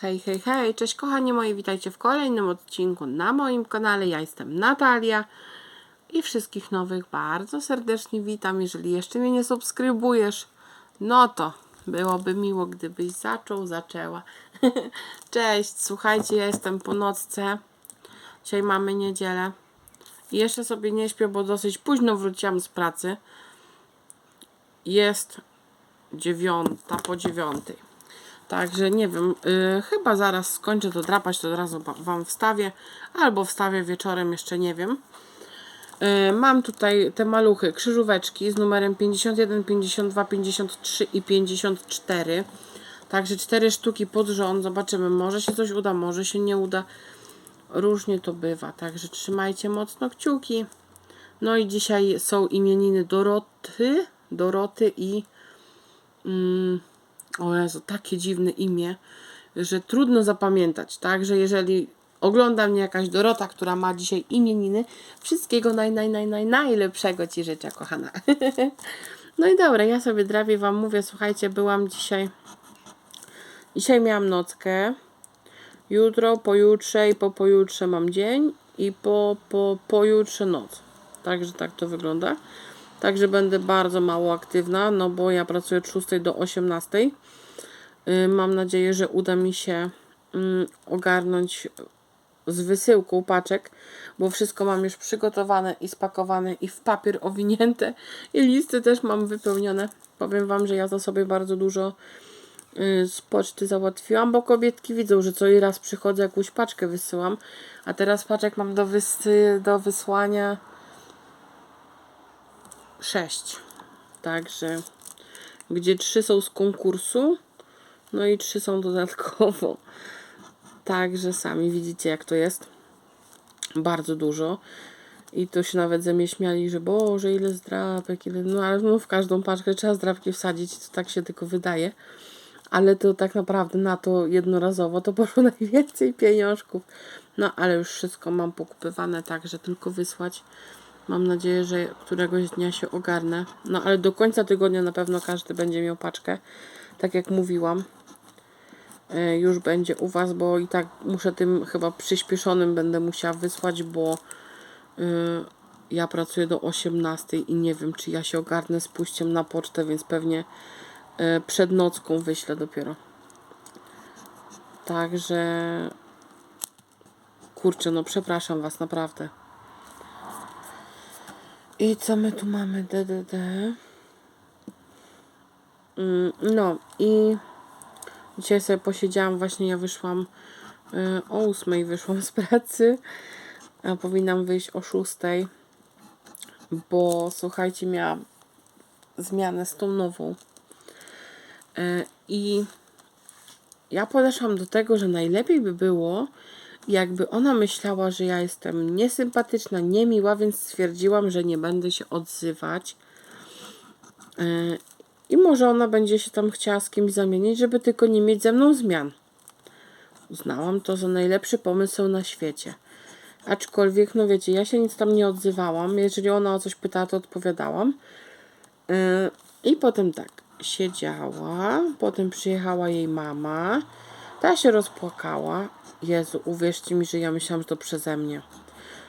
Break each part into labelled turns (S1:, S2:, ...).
S1: Hej, hej, hej, cześć kochani moi, witajcie w kolejnym odcinku na moim kanale. Ja jestem Natalia i wszystkich nowych bardzo serdecznie witam. Jeżeli jeszcze mnie nie subskrybujesz, no to byłoby miło, gdybyś zaczął, zaczęła. cześć, słuchajcie, ja jestem po nocce. Dzisiaj mamy niedzielę. I jeszcze sobie nie śpię, bo dosyć późno wróciłam z pracy. Jest dziewiąta po dziewiątej. Także nie wiem, y, chyba zaraz skończę to drapać, to od razu wa- Wam wstawię. Albo wstawię wieczorem, jeszcze nie wiem. Y, mam tutaj te maluchy, krzyżóweczki z numerem 51, 52, 53 i 54. Także cztery sztuki pod rząd. Zobaczymy, może się coś uda, może się nie uda. Różnie to bywa, także trzymajcie mocno kciuki. No i dzisiaj są imieniny Doroty, Doroty i mm, o Jezu, takie dziwne imię, że trudno zapamiętać, tak? Że jeżeli ogląda mnie jakaś Dorota, która ma dzisiaj imieniny, wszystkiego naj, naj, naj, naj, najlepszego Ci życzę, kochana. no i dobra, ja sobie drapię Wam mówię, słuchajcie, byłam dzisiaj, dzisiaj miałam nockę, jutro, pojutrze i po pojutrze mam dzień i po, po pojutrze noc. Także tak to wygląda. Także będę bardzo mało aktywna, no bo ja pracuję od 6 do 18. Y, Mam nadzieję, że uda mi się mm, ogarnąć z wysyłką paczek, bo wszystko mam już przygotowane i spakowane i w papier owinięte i listy też mam wypełnione. Powiem Wam, że ja za sobie bardzo dużo y, z poczty załatwiłam, bo kobietki widzą, że co i raz przychodzę, jakąś paczkę wysyłam, a teraz paczek mam do, wysy, do wysłania 6. Także gdzie trzy są z konkursu, no i trzy są dodatkowo. Także sami widzicie, jak to jest. Bardzo dużo. I to się nawet ze mnie śmiali, że Boże, ile zdrapek, ile... No ale no, w każdą paczkę trzeba zdrapki wsadzić, to tak się tylko wydaje. Ale to tak naprawdę na to jednorazowo to poszło najwięcej pieniążków. No ale już wszystko mam pokupywane, także tylko wysłać. Mam nadzieję, że któregoś dnia się ogarnę. No ale do końca tygodnia na pewno każdy będzie miał paczkę. Tak jak mówiłam. E, Już będzie u Was, bo i tak muszę tym chyba przyspieszonym będę musiała wysłać, bo y, ja pracuję do 18 i nie wiem, czy ja się ogarnę z pójściem na pocztę, więc pewnie y, przed nocką wyślę dopiero. Także kurczę, no przepraszam Was naprawdę. I co my tu mamy? DDD. Mm, No i dzisiaj sobie posiedziałam, właśnie ja wyszłam y, o 8 wyszłam z pracy, a powinnam wyjść o 6, bo słuchajcie, miałam zmianę z tą nową. Y, I ja podeszłam do tego, że najlepiej by było, jakby ona myślała, że ja jestem niesympatyczna, niemiła, więc stwierdziłam, że nie będę się odzywać. Yy, I może ona będzie się tam chciała z kimś zamienić, żeby tylko nie mieć ze mną zmian. Uznałam to za najlepszy pomysł na świecie. Aczkolwiek, no wiecie, ja się nic tam nie odzywałam. Jeżeli ona o coś pytała, to odpowiadałam. Yy, I potem tak, siedziała, potem przyjechała jej mama. Ta się rozpłakała. Jezu, uwierzcie mi, że ja myślałam, że to przeze mnie.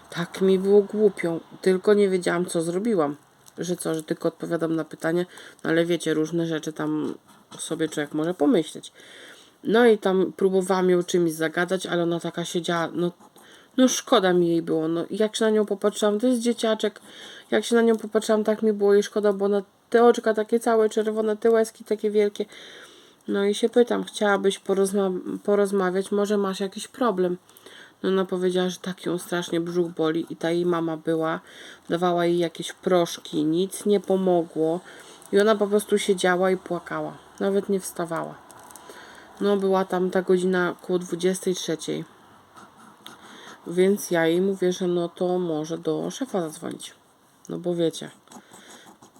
S1: Tak mi było głupią, tylko nie wiedziałam, co zrobiłam. Że co, że tylko odpowiadam na pytanie, no ale wiecie, różne rzeczy tam sobie człowiek może pomyśleć. No i tam próbowałam ją czymś zagadać, ale ona taka siedziała, no, no szkoda mi jej było. No, jak się na nią popatrzyłam, to jest dzieciaczek. Jak się na nią popatrzyłam, tak mi było jej szkoda, bo ona te oczka takie całe czerwone, te łezki takie wielkie. No i się pytam, chciałabyś porozma- porozmawiać, może masz jakiś problem? No ona powiedziała, że tak ją strasznie brzuch boli i ta jej mama była, dawała jej jakieś proszki, nic nie pomogło i ona po prostu siedziała i płakała, nawet nie wstawała. No była tam ta godzina około 23. Więc ja jej mówię, że no to może do szefa zadzwonić. No bo wiecie,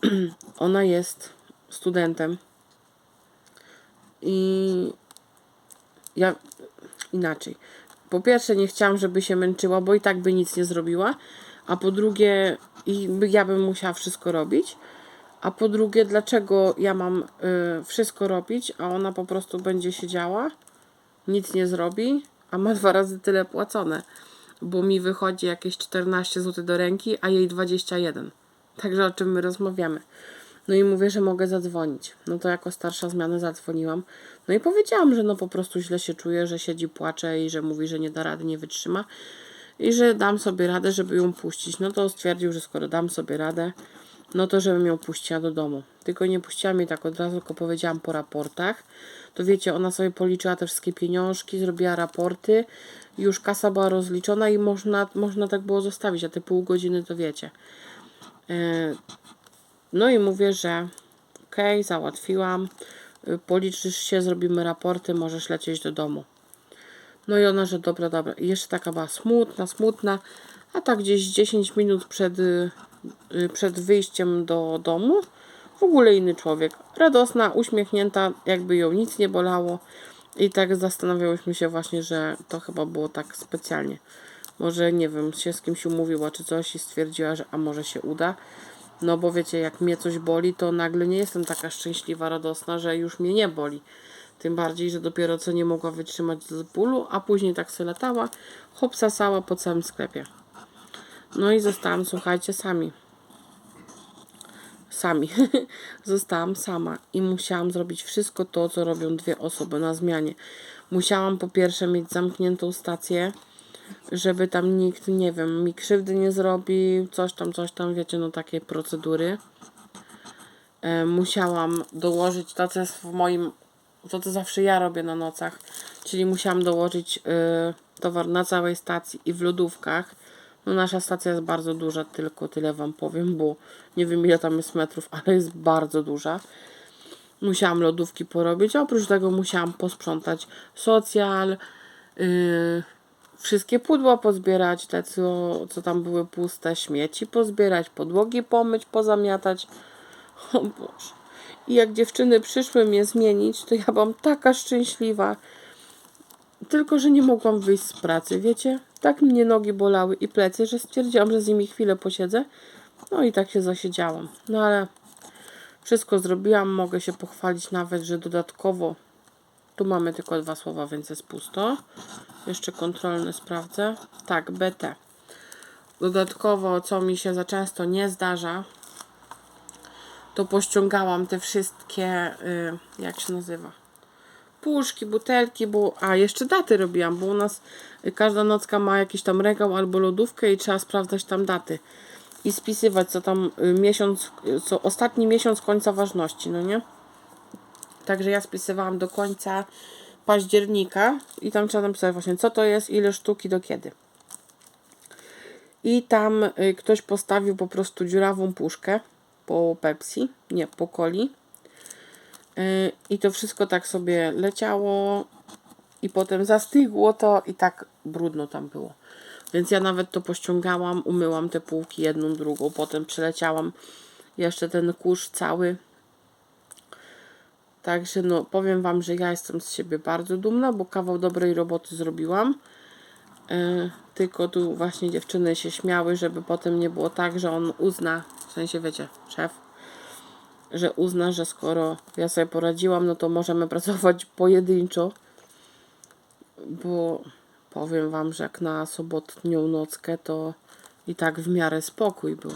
S1: ona jest studentem i ja inaczej. Po pierwsze, nie chciałam, żeby się męczyła, bo i tak by nic nie zrobiła. A po drugie, i ja bym musiała wszystko robić. A po drugie, dlaczego ja mam y, wszystko robić, a ona po prostu będzie siedziała? nic nie zrobi, a ma dwa razy tyle płacone, bo mi wychodzi jakieś 14 zł do ręki, a jej 21. Także o czym my rozmawiamy. No i mówię, że mogę zadzwonić. No to jako starsza zmiana zadzwoniłam. No i powiedziałam, że no po prostu źle się czuje, że siedzi, płacze i że mówi, że nie da rady, nie wytrzyma. I że dam sobie radę, żeby ją puścić. No to stwierdził, że skoro dam sobie radę, no to żebym ją puściła do domu. Tylko nie puściłam jej tak od razu, tylko powiedziałam po raportach. To wiecie, ona sobie policzyła te wszystkie pieniążki, zrobiła raporty. Już kasa była rozliczona i można, można tak było zostawić, a te pół godziny to wiecie. Yy, no i mówię, że okay, załatwiłam. Y, Policzysz się, zrobimy raporty, możesz lecieć do domu. No i ona, że dobra, dobra. I jeszcze taka była smutna, smutna. A tak gdzieś 10 minut przed, y, y, przed wyjściem do domu w ogóle inny człowiek. Radosna, uśmiechnięta, jakby ją nic nie bolało. I tak zastanawiałyśmy się właśnie, że to chyba było tak specjalnie. Może, nie wiem, się z kimś umówiła czy coś i stwierdziła, że a może się uda. No bo wiecie, jak mnie coś boli, to nagle nie jestem taka szczęśliwa, radosna, że już mnie nie boli. Tym bardziej, że dopiero co nie mogła wytrzymać z bólu, a później tak se latała, hopsasała po całym sklepie. No i zostałam, słuchajcie, sami. Sami. zostałam sama i musiałam zrobić wszystko to, co robią dwie osoby na zmianie. Musiałam po pierwsze mieć zamkniętą stację, żeby tam nikt, nie wiem, mi krzywdy nie zrobił, coś tam, coś tam, wiecie, no takie procedury. E, musiałam dołożyć to, co jest w moim, to co zawsze ja robię na nocach, czyli musiałam dołożyć y, towar na całej stacji i w lodówkach. No nasza stacja jest bardzo duża, tylko tyle wam powiem, bo nie wiem ile tam jest metrów, ale jest bardzo duża. Musiałam lodówki porobić, a oprócz tego musiałam posprzątać socjal, yy, wszystkie pudła pozbierać, te co, co tam były puste, śmieci pozbierać, podłogi pomyć, pozamiatać. O Boże. I jak dziewczyny przyszły mnie zmienić, to ja byłam taka szczęśliwa. Tylko, że nie mogłam wyjść z pracy, wiecie? Tak mnie nogi bolały i plecy, że stwierdziłam, że z nimi chwilę posiedzę. No i tak się zasiedziałam. No ale wszystko zrobiłam. Mogę się pochwalić nawet, że dodatkowo tu mamy tylko dwa słowa, więc jest pusto. Jeszcze kontrolny sprawdzę. Tak, BT. Dodatkowo, co mi się za często nie zdarza, to pościągałam te wszystkie, y, jak się nazywa, puszki, butelki, bo, a jeszcze daty robiłam, bo u nas każda nocka ma jakiś tam regał albo lodówkę i trzeba sprawdzać tam daty i spisywać co tam y, miesiąc, co ostatni miesiąc końca ważności, no nie? Także ja spisywałam do końca października i tam trzeba napisać właśnie co to jest, ile sztuki, do kiedy. I tam y, ktoś postawił po prostu dziurawą puszkę po Pepsi, nie, po coli. Y, I to wszystko tak sobie leciało i potem zastygło to i tak brudno tam było. Więc ja nawet to pościągałam, umyłam te półki jedną, drugą, potem przeleciałam jeszcze ten kurz cały Także no, powiem Wam, że ja jestem z siebie bardzo dumna, bo kawał dobrej roboty zrobiłam. Yy, tylko tu właśnie dziewczyny się śmiały, żeby potem nie było tak, że on uzna, w sensie wiecie, szef, że uzna, że skoro ja sobie poradziłam, no to możemy pracować pojedynczo. Bo powiem Wam, że jak na sobotnią nockę, to i tak w miarę spokój był.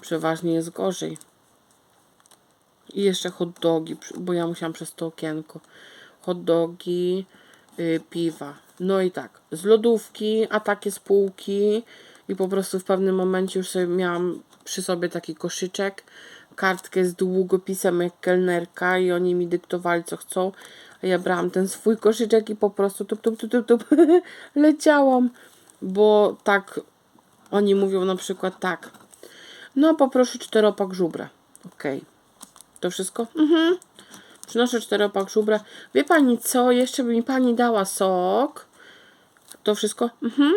S1: Przeważnie jest gorzej. I jeszcze hot dogi, bo ja musiałam przez to okienko. Hot dogi, yy, piwa. No i tak, z lodówki, a takie spółki i po prostu w pewnym momencie już sobie miałam przy sobie taki koszyczek, kartkę z długopisem jak kelnerka i oni mi dyktowali co chcą. A ja brałam ten swój koszyczek i po prostu tup, tup, tup, tup, tup leciałam, bo tak oni mówią na przykład tak. No poproszę czteropak żubra. Okej. Okay. To wszystko? Mhm. Przynoszę czteropak żubra. Wie pani co? Jeszcze by mi pani dała sok. To wszystko? Mhm.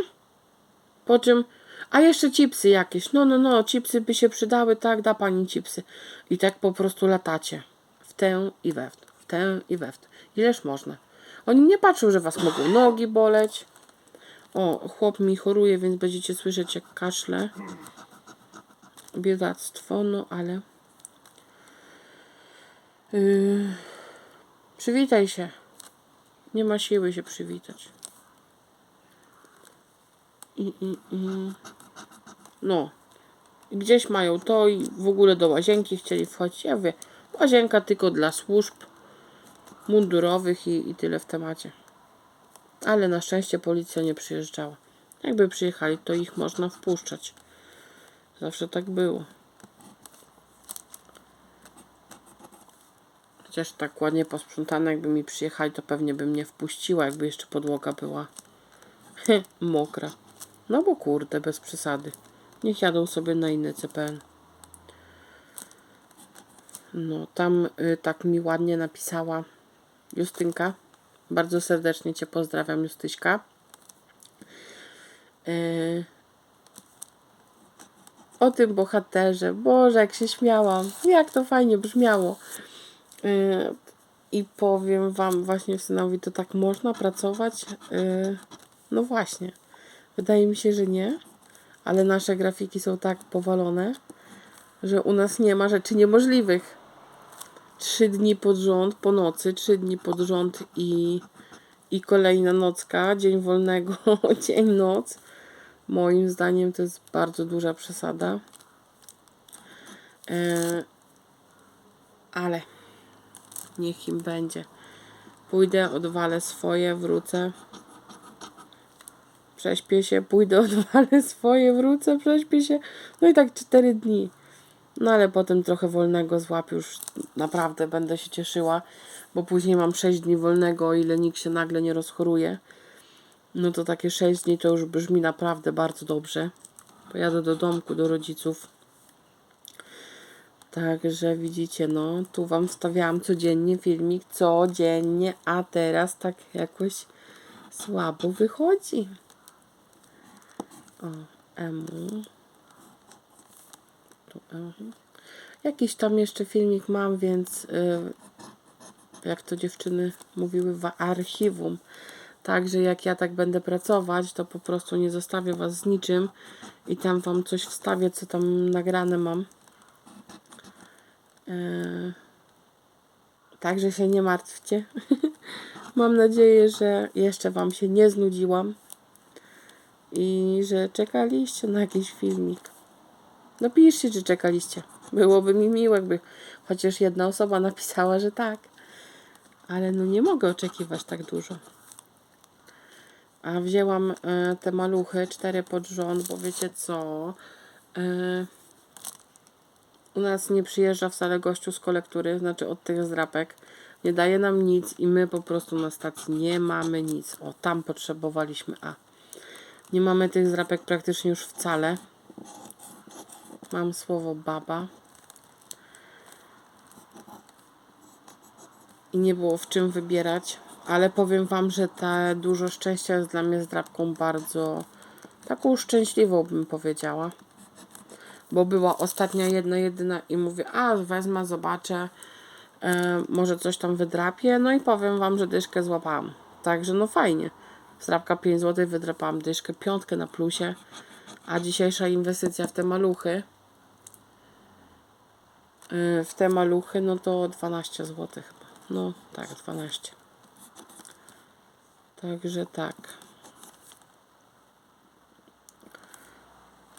S1: Po czym... A jeszcze chipsy jakieś. No, no, no, chipsy by się przydały, tak, da pani chipsy. I tak po prostu latacie. W tę i we w, w tę i we w. Ileż można. Oni nie patrzą, że was mogą nogi boleć. O, chłop mi choruje, więc będziecie słyszeć jak kaszle. Biedactwo, no ale... Yy, przywitaj się. Nie ma siły się przywitać. I, i, i. No. Gdzieś mają to i w ogóle do łazienki chcieli wchodzić. Ja mówię, łazienka tylko dla służb mundurowych i, i tyle w temacie. Ale na szczęście policja nie przyjeżdżała. Jakby przyjechali, to ich można wpuszczać. Zawsze tak było. Chociaż tak ładnie posprzątane, jakby mi przyjechali, to pewnie bym nie wpuściła, jakby jeszcze podłoga była mokra. No bo kurde, bez przesady. Niech jadą sobie na inny CPN. No, tam y, tak mi ładnie napisała Justynka. Bardzo serdecznie Cię pozdrawiam, Justyśka. Y, o tym bohaterze. Boże, jak się śmiałam. Jak to fajnie brzmiało. Y, I powiem Wam, właśnie synowi to tak można pracować? Y, No właśnie. Wydaje mi się, że nie. Ale nasze grafiki są tak powalone, że u nas nie ma rzeczy niemożliwych. Trzy dni pod rząd, po nocy, trzy dni pod rząd i, i kolejna nocka, dzień wolnego, dzień, noc. Moim zdaniem to jest bardzo duża przesada. E, ale niech im będzie. Pójdę, odwalę swoje, wrócę. Prześpię się, pójdę, odwalę swoje, wrócę, prześpię się. No i tak cztery dni. No ale potem trochę wolnego złapię, już naprawdę będę się cieszyła, bo później mam 6 dni wolnego, o ile nikt się nagle nie rozchoruje. No to takie 6 dni to już brzmi naprawdę bardzo dobrze. Pojadę do domku, do rodziców. Także widzicie, no tu Wam wstawiałam codziennie filmik, codziennie, a teraz tak jakoś słabo wychodzi. O, emu. Tu, mhm. Jakiś tam jeszcze filmik mam, więc y, jak to dziewczyny mówiły w archiwum. Także jak ja tak będę pracować, to po prostu nie zostawię Was z niczym i tam Wam coś wstawię, co tam nagrane mam. Yy, Także się nie martwcie. Mam nadzieję, że jeszcze Wam się nie znudziłam i że czekaliście na jakiś filmik. No piszcie, czy czekaliście. Byłoby mi miło, jakby chociaż jedna osoba napisała, że tak. Ale no nie mogę oczekiwać tak dużo. A wzięłam e, te maluchy, cztery pod rząd, bo wiecie co? E, u nas nie przyjeżdża wcale gościu z kolektury, znaczy od tych zdrapek. Nie daje nam nic i my po prostu na stacji nie mamy nic. O, tam potrzebowaliśmy A. Nie mamy tych zdrapek praktycznie już wcale. Mam słowo baba. I nie było w czym wybierać. Ale powiem Wam, że ta dużo szczęścia jest dla mnie zdrapką bardzo taką szczęśliwą bym powiedziała bo była ostatnia jedna, jedyna i mówię, a wezmę, zobaczę, e, może coś tam wydrapię, no i powiem Wam, że dyszkę złapałam. Także no fajnie. Zdrapka 5 zł, wydrapałam dyszkę, piątkę na plusie, a dzisiejsza inwestycja w te maluchy, e, w te maluchy, no to 12 zł chyba. No tak, 12. Także tak.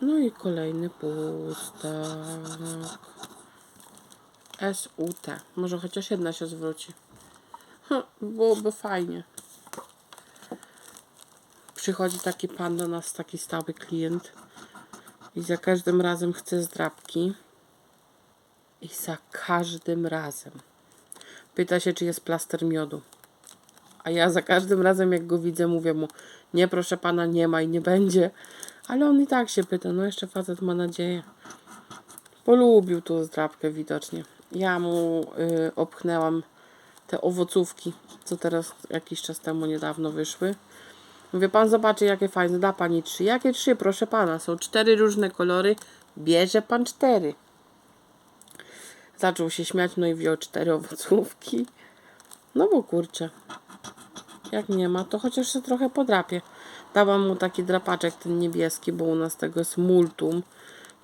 S1: No i kolejny pustak. SUT. Może chociaż jedna się zwróci. Ha, byłoby fajnie. Przychodzi taki pan do nas, taki stały klient i za każdym razem chce zdrabki. I za każdym razem pyta się, czy jest plaster miodu. A ja za każdym razem, jak go widzę, mówię mu, nie proszę pana, nie ma i nie będzie. Ale on i tak się pyta, no jeszcze facet ma nadzieję. Polubił tą zdrabkę widocznie. Ja mu y, obchnęłam te owocówki, co teraz jakiś czas temu niedawno wyszły. Mówię, pan zobaczy jakie fajne, da pani trzy. Jakie trzy, proszę pana? Są cztery różne kolory, bierze pan cztery. Zaczął się śmiać, no i wziął cztery owocówki. No bo kurczę, jak nie ma, to chociaż się trochę podrapie. Dałam mu taki drapaczek, ten niebieski, bo u nas tego jest multum.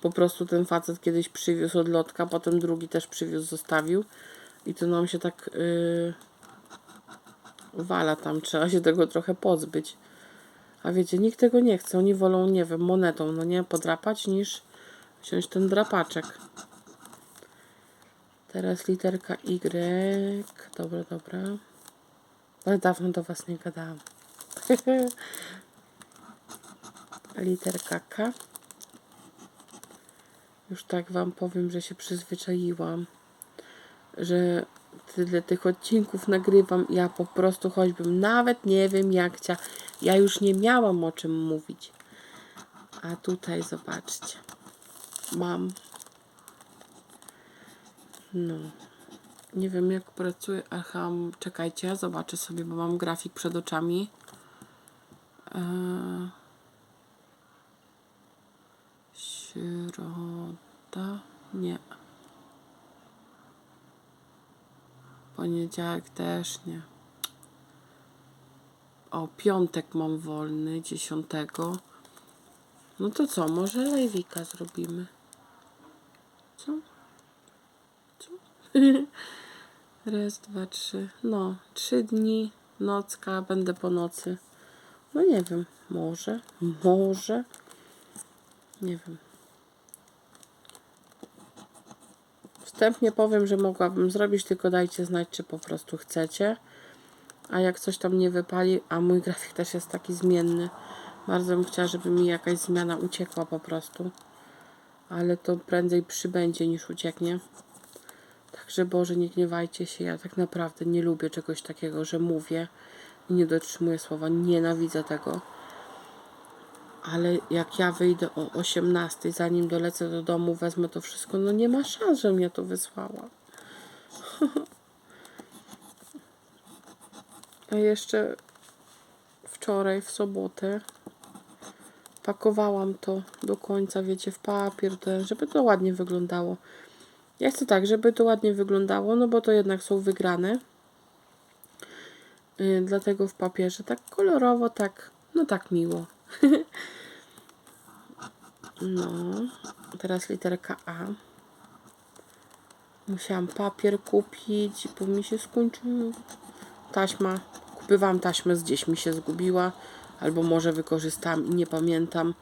S1: Po prostu ten facet kiedyś przywiózł od lotka, potem drugi też przywiózł, zostawił. I to nam się tak yy, wala tam, trzeba się tego trochę pozbyć. A wiecie, nikt tego nie chce. Oni wolą, nie wiem, monetą, no nie, podrapać, niż wziąć ten drapaczek. Teraz literka Y. Dobra, dobra. Ale dawno do was nie gadałam. literka K. Już tak wam powiem, że się przyzwyczaiłam, że tyle tych odcinków nagrywam. Ja po prostu choćbym nawet nie wiem jak chcia. Ja już nie miałam o czym mówić. A tutaj zobaczcie. Mam. No. Nie wiem jak pracuje. Aha, czekajcie, zobaczę sobie, bo mam grafik przed oczami. Eee, środa. Nie. Poniedziałek też nie. O, piątek mam wolny, dziesiątego. No to co, może lejwika zrobimy? Co? Co? Raz, dwa, trzy. No, trzy dni, nocka, będę po nocy. No nie wiem, może, może. Nie wiem. Wstępnie powiem, że mogłabym zrobić, tylko dajcie znać, czy po prostu chcecie. A jak coś tam nie wypali, a mój grafik też jest taki zmienny, bardzo bym chciała, żeby mi jakaś zmiana uciekła po prostu. Ale to prędzej przybędzie niż ucieknie. Także Boże, nie gniewajcie się. Ja tak naprawdę nie lubię czegoś takiego, że mówię i nie dotrzymuję słowa. Nienawidzę tego. Ale jak ja wyjdę o 18, zanim dolecę do domu, wezmę to wszystko, no nie ma szans, że mnie to wysłała. A jeszcze wczoraj, w sobotę, pakowałam to do końca, wiecie, w papier, żeby to ładnie wyglądało. Ja chcę tak, żeby to ładnie wyglądało, no bo to jednak są wygrane. Yy, dlatego w papierze tak kolorowo, tak, no tak miło. No, teraz literka A. Musiałam papier kupić, bo mi się skończył. Taśma. Kupywałam taśmę, gdzieś mi się zgubiła. Albo może wykorzystałam i nie pamiętam.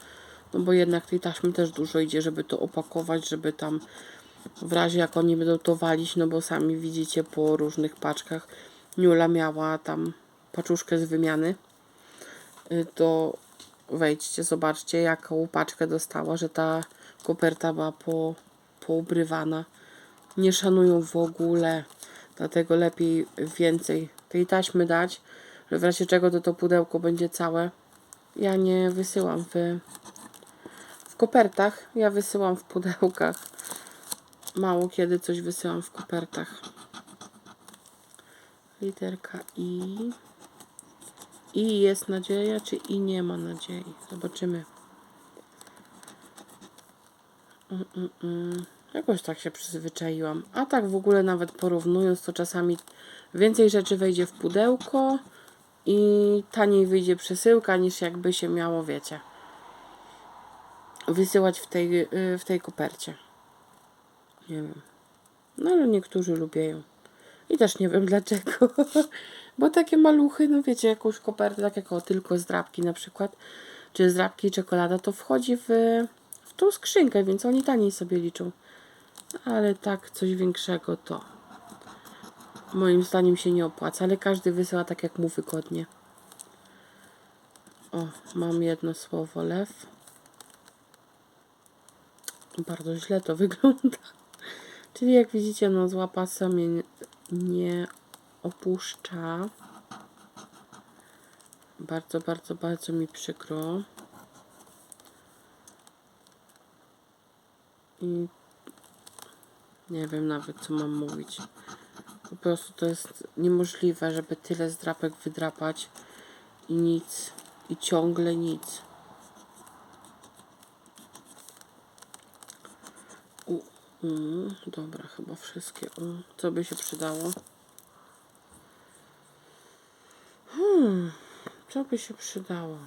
S1: No bo jednak tej taśmy też dużo idzie, żeby to opakować, żeby tam w razie jak oni będą to walić, no bo sami widzicie po różnych paczkach. Niula miała tam paczuszkę z wymiany. Y, To wejdźcie, zobaczcie jaką paczkę dostała, że ta koperta była po, poubrywana. Nie szanują w ogóle. Dlatego lepiej więcej tej taśmy dać, że w razie czego to to pudełko będzie całe. Ja nie wysyłam w, w kopertach, ja wysyłam w pudełkach. Mało kiedy coś wysyłam w kopertach. Literka I. I jest nadzieja, czy I nie ma nadziei? Zobaczymy. Mm, mm, mm. Jakoś tak się przyzwyczaiłam. A tak w ogóle nawet porównując, to czasami więcej rzeczy wejdzie w pudełko i taniej wyjdzie przesyłka niż jakby się miało, wiecie, wysyłać w tej, y, w tej kopercie. Nie wiem. No ale niektórzy lubią. I też nie wiem dlaczego. Bo takie maluchy, no wiecie, jakąś kopertę, tak jak o, tylko zdrabki na przykład, czy zdrabki i czekolada, to wchodzi w, w tą skrzynkę, więc oni taniej sobie liczą. Ale tak, coś większego to moim zdaniem się nie opłaca, ale każdy wysyła tak, jak mu wygodnie. O, mam jedno słowo, lew. Bardzo źle to wygląda. Czyli jak widzicie, no zła pasa mnie nie, nie opuszcza. Bardzo, bardzo, bardzo mi przykro. I nie wiem nawet, co mam mówić. Po prostu to jest niemożliwe, żeby tyle zdrapek wydrapać i nic. I ciągle nic. U, mm, dobra, chyba wszystkie. U, co by się przydało? Co by się przydało?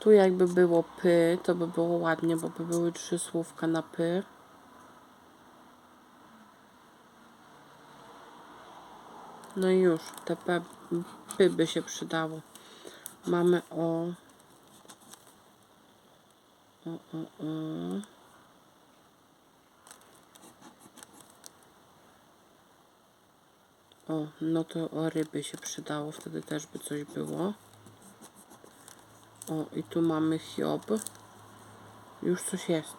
S1: Tu jakby było py, to by było ładnie, bo by były trzy słówka na py. No i już, te P, P by się przydało. Mamy o... O, o, o. O, no to o ryby się przydało, wtedy też by coś było. O, i tu mamy Hiob. Już coś jest.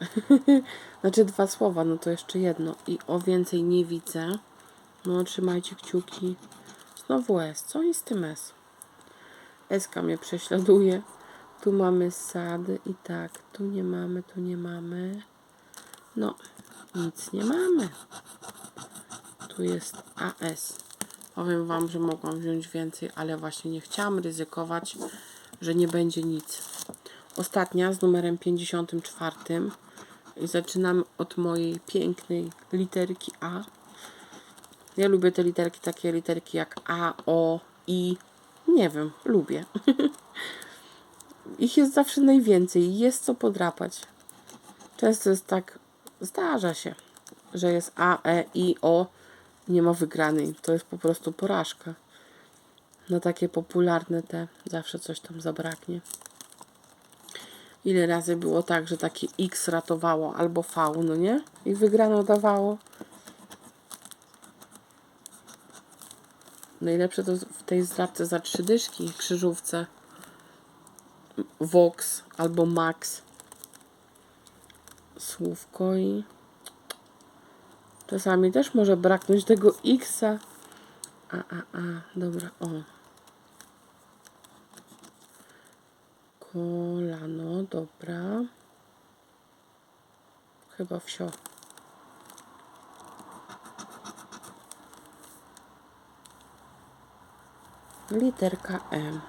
S1: znaczy dwa słowa, no to jeszcze jedno. I o więcej nie widzę. No, trzymajcie kciuki. Znowu S. Co jest z tym S? Eska mnie prześladuje. Tu mamy sady i tak. Tu nie mamy, tu nie mamy. No, nic nie mamy. Tu jest AS. Powiem Wam, że mogłam wziąć więcej, ale właśnie nie chciałam ryzykować, że nie będzie nic. Ostatnia z numerem 54. I zaczynamy od mojej pięknej literki A. Ja lubię te literki, takie literki jak A, O, I. Nie wiem, lubię. Ich jest zawsze najwięcej i jest co podrapać. Często jest tak, zdarza się, że jest A, E, I, O. Nie ma wygranej. To jest po prostu porażka. No takie popularne te, zawsze coś tam zabraknie. Ile razy było tak, że takie X ratowało albo V, no nie? I wygrano dawało. Najlepsze to w tej zdrabce za trzy dyszki, krzyżówce. Vox albo Max. Słówko i... Czasami też może braknąć tego X-a. A, a, a, dobra, o. Kolano, dobra. Chyba wsio. Literka M.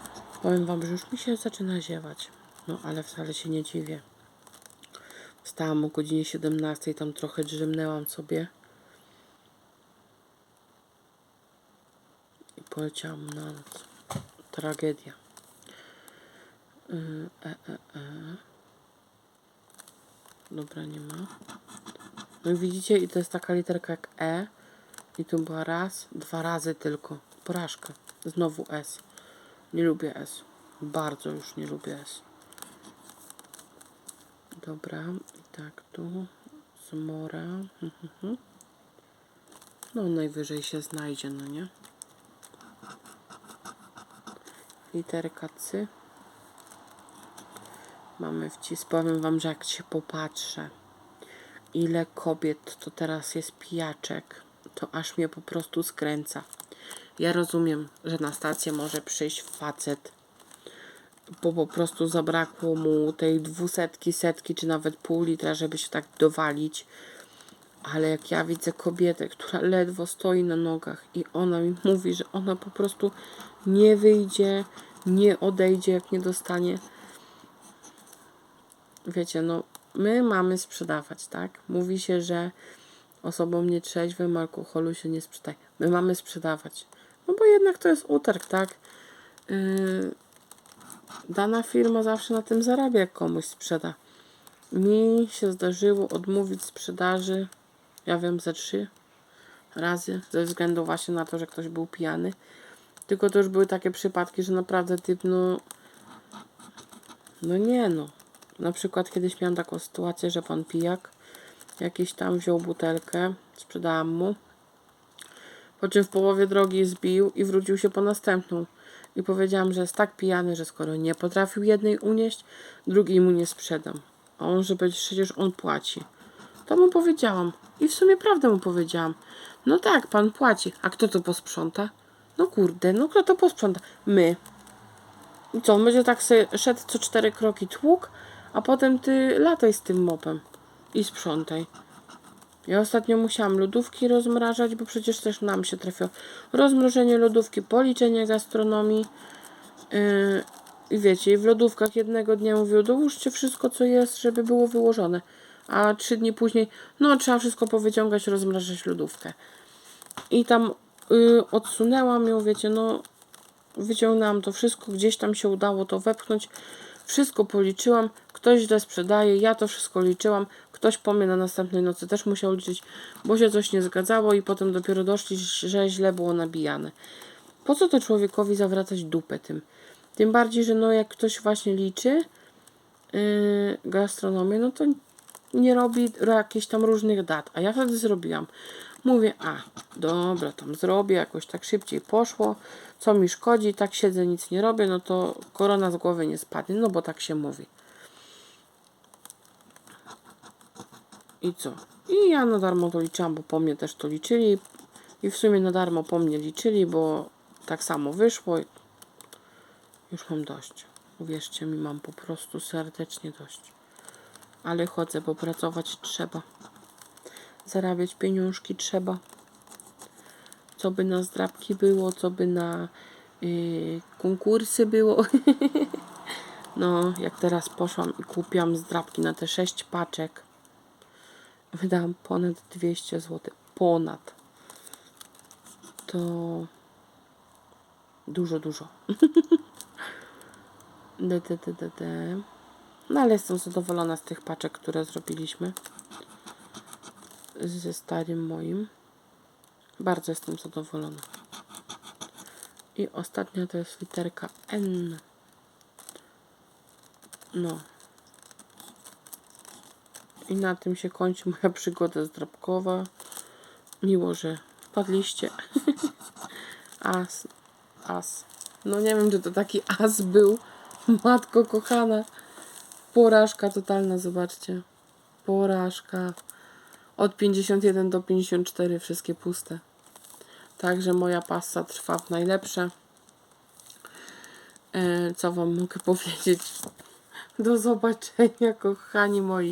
S1: Powiem Wam, że już mi się zaczyna ziewać. No, ale wcale się nie dziwię. Wstałam o godzinie 17, tam trochę drzemnęłam sobie. Poleciałam na noc. Tragedia. Y, E, e, e. Dobra, nie ma. No widzicie, i to jest taka literka jak E. I tu była raz, dwa razy tylko. Porażka. Znowu S. Nie lubię S. Bardzo już nie lubię S. Dobra, i tak tu. Zmora. Mhm. No najwyżej się znajdzie, no nie? Literka C. Mamy wcis. Powiem Wam, że jak się popatrzę, ile kobiet to teraz jest pijaczek, to aż mnie po prostu skręca. Ja rozumiem, że na stację może przyjść facet, bo po prostu zabrakło mu tej dwusetki, setki, czy nawet pół litra, żeby się tak dowalić. Ale jak ja widzę kobietę, która ledwo stoi na nogach i ona mi mówi, że ona po prostu nie wyjdzie, nie odejdzie, jak nie dostanie. Wiecie, no, my mamy sprzedawać, tak? Mówi się, że osobom nietrzeźwym alkoholu się nie sprzedaje. My mamy sprzedawać. No bo jednak to jest utarg, tak? Yy, dana firma zawsze na tym zarabia, jak komuś sprzeda. Mi się zdarzyło odmówić sprzedaży, ja wiem, ze trzy razy, ze względu właśnie na to, że ktoś był pijany. Tylko to już były takie przypadki, że naprawdę typ, no, no nie no. Na przykład kiedyś miałam taką sytuację, że pan pijak jakiś tam wziął butelkę, sprzedałam mu, po czym w połowie drogi zbił i wrócił się po następną. I powiedziałam, że jest tak pijany, że skoro nie potrafił jednej unieść, drugiej mu nie sprzedam. A on, że przecież on płaci. To mu powiedziałam. I w sumie prawdę mu powiedziałam. No tak, pan płaci. A kto to posprząta? No kurde, no kto to posprząta? My. I co, on będzie tak sobie szedł co cztery kroki tłuk, a potem ty lataj z tym mopem i sprzątaj. Ja ostatnio musiałam lodówki rozmrażać, bo przecież też nam się trafiło. Rozmrożenie lodówki, policzenie gastronomii. Yy, I wiecie, w lodówkach jednego dnia mówił, dołóżcie wszystko, co jest, żeby było wyłożone. A trzy dni później, no trzeba wszystko powyciągać, rozmrażać lodówkę. I tam yy, odsunęłam ją, wiecie, no wyciągnęłam to wszystko, gdzieś tam się udało to wepchnąć. Wszystko policzyłam, ktoś źle sprzedaje, ja to wszystko liczyłam, ktoś po mnie na następnej nocy też musiał liczyć, bo się coś nie zgadzało i potem dopiero doszli, że źle było nabijane. Po co to człowiekowi zawracać dupę tym? Tym bardziej, że no jak ktoś właśnie liczy yy, gastronomię, no to nie robi jakichś tam różnych dat. A ja wtedy zrobiłam. Mówię, a dobra, tam zrobię, jakoś tak szybciej poszło. Co mi szkodzi, tak siedzę, nic nie robię, no to korona z głowy nie spadnie, no bo tak się mówi. I co? I ja na darmo to liczyłam, bo po mnie też to liczyli. I w sumie na darmo po mnie liczyli, bo tak samo wyszło. Już mam dość. Uwierzcie mi, mam po prostu serdecznie dość. Ale chodzę, bo pracować trzeba. Zarabiać pieniążki trzeba. Co by na zdrabki było, co by na yy, konkursy było. no, jak teraz poszłam i kupiłam zdrabki na te 6 paczek. Wydałam ponad 200 zł. Ponad. To dużo, dużo. De, de, de. No ale jestem zadowolona z tych paczek, które zrobiliśmy. Ze starym moim. Bardzo jestem zadowolona. I ostatnia to jest literka N. No. I na tym się kończy moja przygoda zdrabkowa. Miło, że wpadliście. As. As. No nie wiem, czy to taki as był. Matko kochana. Porażka totalna, zobaczcie. Porażka. Od 51 do 54 wszystkie puste. Także moja pasa trwa w najlepsze. E, co wam mogę powiedzieć? Do zobaczenia, kochani moi.